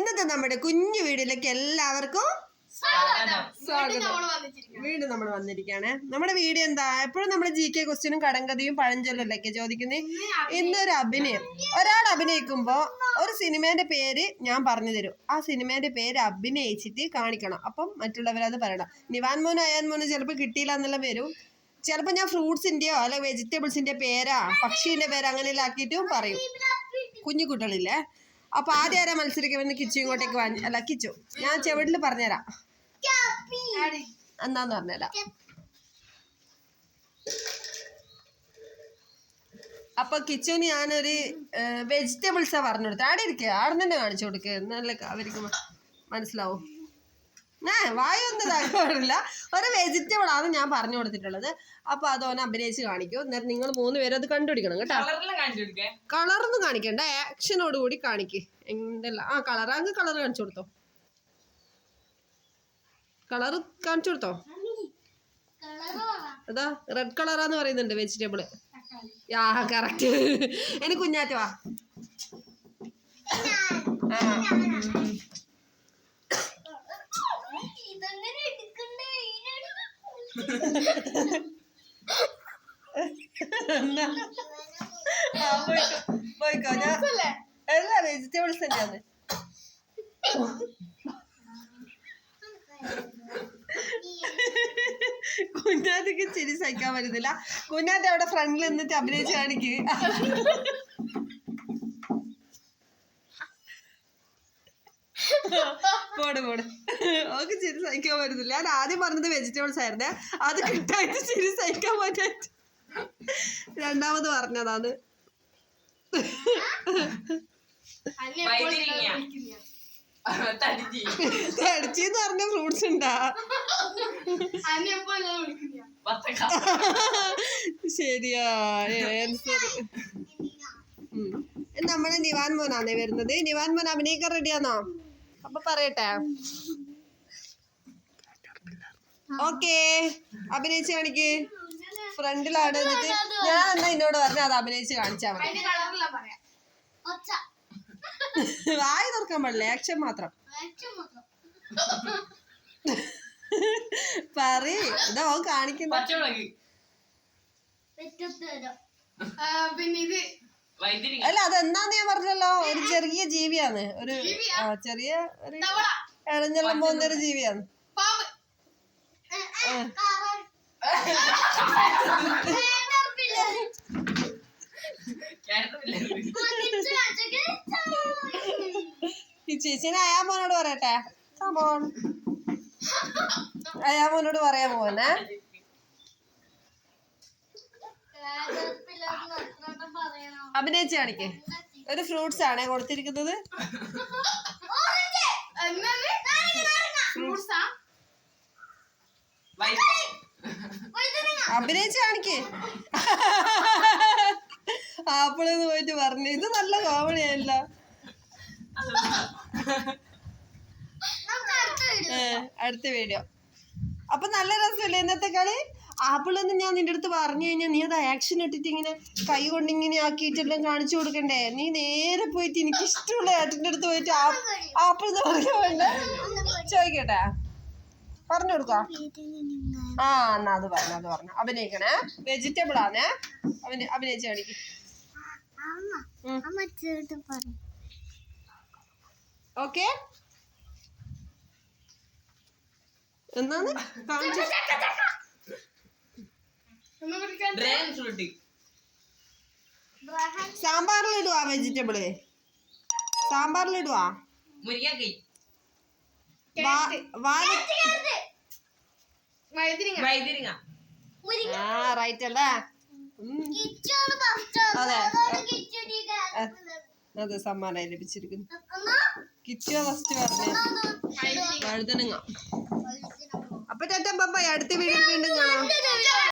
ഇന്നത്തെ നമ്മുടെ കുഞ്ഞു വീടിലേക്ക് എല്ലാവർക്കും സ്വാഗതം. വീണ്ടും നമ്മൾ വന്നിരിക്കുകയാണ്. നമ്മുടെ വീട് എന്താ? എപ്പോഴും നമ്മൾ ജി കെ ക്വസ്റ്റ്യനും കടങ്കഥയും പഴഞ്ചൊല്ലൊക്കെ ചോദിക്കുന്നത് ഇന്നൊരു അഭിനയം. ഒരാൾ അഭിനയിക്കുമ്പോൾ ഒരു സിനിമേന്റെ പേര് ഞാൻ പറഞ്ഞു തരും. ആ സിനിമേന്റെ പേര് അഭിനയിച്ചിട്ട് കാണിക്കണം. അപ്പം മറ്റുള്ളവരത് പറയണം. നിവാൻ മോനോ അയാൻ മോനോ ചിലപ്പോൾ കിട്ടിയില്ല എന്നുള്ള വരും ചിലപ്പോൾ ഞാൻ ഫ്രൂട്ട്സിന്റെയോ അല്ല വെജിറ്റബിൾസിന്റെ പേരാ പക്ഷീന്റെ പേര് അങ്ങനെയെല്ലാം ആക്കിയിട്ടും പറയും. കുഞ്ഞു കുട്ടികളില്ലേ? അപ്പൊ ആദ്യം ആരാ മത്സരിക്കുമെന്ന് കിച്ചു ഇങ്ങോട്ടേക്ക് വാങ്ങി അല്ല കിച്ചു. ഞാൻ ചെവിടിൽ പറഞ്ഞുതരാം. എന്താന്ന് പറഞ്ഞുതരാം. അപ്പൊ കിച്ചുവിന് ഞാനൊരു വെജിറ്റബിൾസാ പറഞ്ഞു കൊടുത്തത് ആടെ ഇരിക്കുക ആടെ തന്നെ കാണിച്ചു കൊടുക്കുക എന്നല്ലേ അവർക്ക് മനസ്സിലാവും. വായൊന്നും ഇതാക്കാൻ പാടില്ല ഒരു വെജിറ്റബിൾ ആണ് ഞാൻ പറഞ്ഞു കൊടുത്തിട്ടുള്ളത്. അപ്പൊ അത് ഓനെ അഭിനയിച്ച് കാണിക്കും. എന്നിട്ട് നിങ്ങൾ മൂന്ന് പേരും അത് കണ്ടുപിടിക്കണം കേട്ടോ. കളറൊന്നും കാണിക്കണ്ട. ആക്ഷനോട് കൂടി കാണിക്ക്. എന്തല്ല? ആ കളർ. അങ്ങ് കളർ കാണിച്ചു കൊടുത്തോ. കളർ കാണിച്ചു കൊടുത്തോ? അതാ റെഡ് കളറാന്ന് പറയുന്നുണ്ട് വെജിറ്റബിൾ യാ കറക്റ്റ് എനിക്ക് കുഞ്ഞാറ്റ വാ. ആ? ആ, പോയിക്കോ ഞാൻ എല്ലാ വെജിറ്റബിൾസ് തന്നെയാണ് കുഞ്ഞാറ്റക്ക് ചിരി സഹിക്കാൻ പറ്റുന്നില്ല. കുഞ്ഞാറ്റ അവിടെ ഫ്രണ്ടിൽ നിന്നിട്ട് അഭിനയിച്ച് കാണിക്ക്. പോട് പോട്. ഓക്ക് ചിരി സഹിക്കാൻ പറ്റുന്നില്ല ഞാൻ ആദ്യം പറഞ്ഞത് വെജിറ്റബിൾസ് ആയിരുന്നേ. അത് കിട്ടായിട്ട് ചിരി സഹിക്കാൻ പറ്റായിട്ട് രണ്ടാമത് പറഞ്ഞതാണ്. തടിച്ചീന്ന് പറഞ്ഞ ഫ്രൂട്ട്സ് ഉണ്ടാ. ശരിയാ. നമ്മളെ നിവാൻ മോനാണേ വരുന്നത്. നിവാൻ മോൻ അഭിനയിക്കാൻ റെഡിയാണോ അപ്പൊ പറയട്ടെ. ഓക്കേ. അഭിനയിച്ച് കാണിക്ക്. ഫ്രണ്ടിലാണ് എന്നിട്ട് ഞാൻ എന്നാ എന്നോട് പറഞ്ഞ അത് അഭിനയിച്ച് കാണിച്ചാ മതി. വായ തുറക്കാൻ പാടില്ല ആക്ഷൻ മാത്രം. പറ ഇതാ കാണിക്കുന്നു. പിന്നെ ഇത് അല്ല അതെന്താന്ന് ഞാൻ പറഞ്ഞല്ലോ? ഒരു ചെറിയ ജീവിയാണ്. ഒരു ചെറിയ ഒരു ഇഴഞ്ഞെല്ലാം പോകുന്ന ഒരു ജീവിയാണ്. ഈ ചേച്ചിനെ അയാമോനോട് പറയട്ടെ. കമോൺ അയാമോനോട് പറയാൻ പോവന്നെ അഭിനയിച്ച് കാണിക്കേ. ഒരു ഫ്രൂട്ട്സ് ആണ് കൊടുത്തിരിക്കുന്നത്. അഭിനയിച്ച് കാണിക്കേ. ആപ്പിളെന്ന് പോയിട്ട് പറഞ്ഞു. ഇത് നല്ല കോമഡി ആയല്ല. അടുത്ത വീഡിയോ അപ്പൊ നല്ല രസമല്ലേ ഇന്നത്തെ കളി? ആപ്പിളെന്ന് ഞാൻ നിന്റെ അടുത്ത് പറഞ്ഞു കഴിഞ്ഞാൽ നീ അത് ആക്ഷൻ ഇട്ടിട്ട് ഇങ്ങനെ കൈ കൊണ്ട് ഇങ്ങനെ ആക്കിയിട്ടെല്ലാം കാണിച്ചു കൊടുക്കണ്ടേ? നീ നേരെ പോയിട്ട് എനിക്ക് ഇഷ്ടമുള്ള ഏട്ടന്റെ അടുത്ത് പോയിട്ട് ആപ്പിൾ എന്ന് പറഞ്ഞ ചോദിക്കട്ടെ. പറഞ്ഞു കൊടുക്കാം ആ എന്നാ അത് പറഞ്ഞു അത് പറഞ്ഞു. അഭിനയിക്കണേ. വെജിറ്റബിൾ ആണേ. അഭിനയ അഭിനയിച്ച് കാണിക്കും. ഓക്കെ എന്നാണ് കാണിച്ചു. Dragon fruit. സാമ്പാറിലിടുവാ വെജിറ്റബിൾ. സാമ്പാറിലിടുവാ മുരിങ്ങക്കൈ. ആ റൈറ്റ് അല്ലേ. അതെ. സമ്മാനം ലഭിച്ചിരിക്കുന്നു കിച്ചു ഫസ്റ്റ് പറഞ്ഞു. വഴുതനങ്ങ. അപ്പൊ ചേട്ടൻ പപ്പ അടുത്ത വീഡിയോ വീണ്ടും കാണാം.